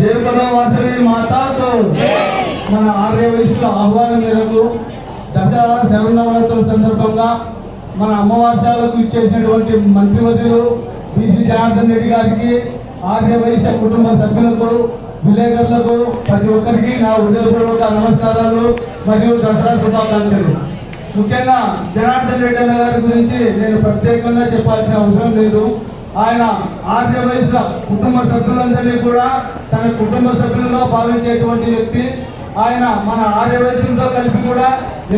దేవలో వాసవి మన ఆర్య వయసుల ఆహ్వానం మేరకు దసరా శరణవరాత్రుల సందర్భంగా మన అమ్మవార్షాలకు ఇచ్చేసినటువంటి మంత్రివర్యులు బీసీ జనార్దన్ రెడ్డి గారికి ఆర్య వైశ్య కుటుంబ సభ్యులకు విలేకరులకు ప్రతి ఒక్కరికి నా హృదయపూర్వక నమస్కారాలు మరియు దసరా శుభాకాంక్షలు. ముఖ్యంగా జనార్దన్ రెడ్డి గారి గురించి నేను ప్రత్యేకంగా చెప్పాల్సిన అవసరం లేదు. ఆయన ఆర్య వయసుల కుటుంబ సభ్యులందరినీ కూడా తన కుటుంబ సభ్యులుగా భావించేటువంటి వ్యక్తి. ఆయన మన ఆర్య వయసులతో కలిపి కూడా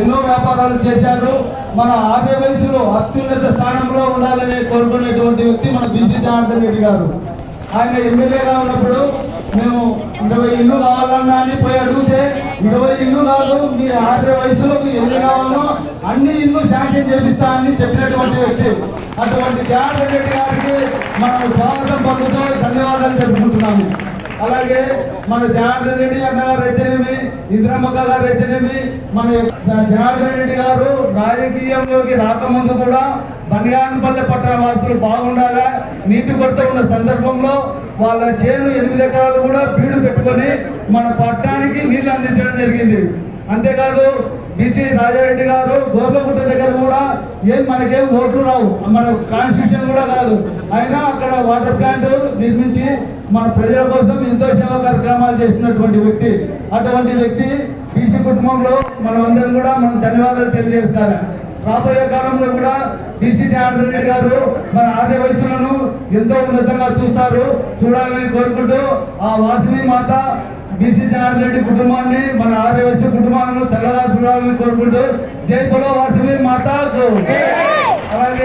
ఎన్నో వ్యాపారాలు చేశారు. మన ఆర్య వయసులో అత్యున్నత స్థానంలో ఉండాలని కోరుకునేటువంటి వ్యక్తి మన బీసీ జనార్దన్ రెడ్డి గారు. ఆయన ఎమ్మెల్యేగా ఉన్నప్పుడు మేము ఇరవై ఇల్లు కావాలన్నా అని పోయి అడిగితే ఇరవై ఇల్లు కాదు మీ ఆర్య వయసులో మీకు ఎన్ని కావాలో అన్ని ఇల్లు శాంక్షన్ చేపిస్తా అని చెప్పినటువంటి వ్యక్తి. అటువంటి జాగ్రత్త రెడ్డి గారికి మనం అలాగే మన జనార్దన్ రెడ్డి అన్న గారు అయితేనేమి ఇంద్రమ్మక్క గారు అయితేనేమి మన జనార్దన్ రెడ్డి గారు రాజకీయంలోకి రాకముందు కూడా బండియానపల్లె పట్టణ వాసులు బాగుండాలా నీటి కొరత ఉన్న సందర్భంలో వాళ్ళ చేను ఎనిమిది ఎకరాలు కూడా బీడు పెట్టుకొని మన పట్టణానికి నీళ్ళు అందించడం జరిగింది. అంతేకాదు బీసీ రాజారెడ్డి గారు గోర్లగుట్ట ఏం మనకేం ఓట్లు రావు? మన కాన్స్టిట్యూషన్ కూడా కాదు. అయినా అక్కడ వాటర్ ప్లాంట్ నిర్మించి మన ప్రజల కోసం ఎంతో సేవా కార్యక్రమాలు చేస్తున్నటువంటి వ్యక్తి. అటువంటి వ్యక్తి బీసీ కుటుంబంలో మనం కూడా మనం ధన్యవాదాలు తెలియజేస్తాను. రాబోయే కాలంలో కూడా బీసీ జనార్దన్ రెడ్డి గారు మన ఆర్య వయసులను ఎంతో ఉన్నతంగా చూస్తారు. చూడాలని కోరుకుంటూ ఆ వాసవి మాత బీసీ జనార్దన్ రెడ్డి కుటుంబాన్ని మన ఆర్య వయసు కుటుంబాలను చల్లగా చూడాలని కోరుకుంటూ జై పొలో వాసవి మాతాకు. అలాగే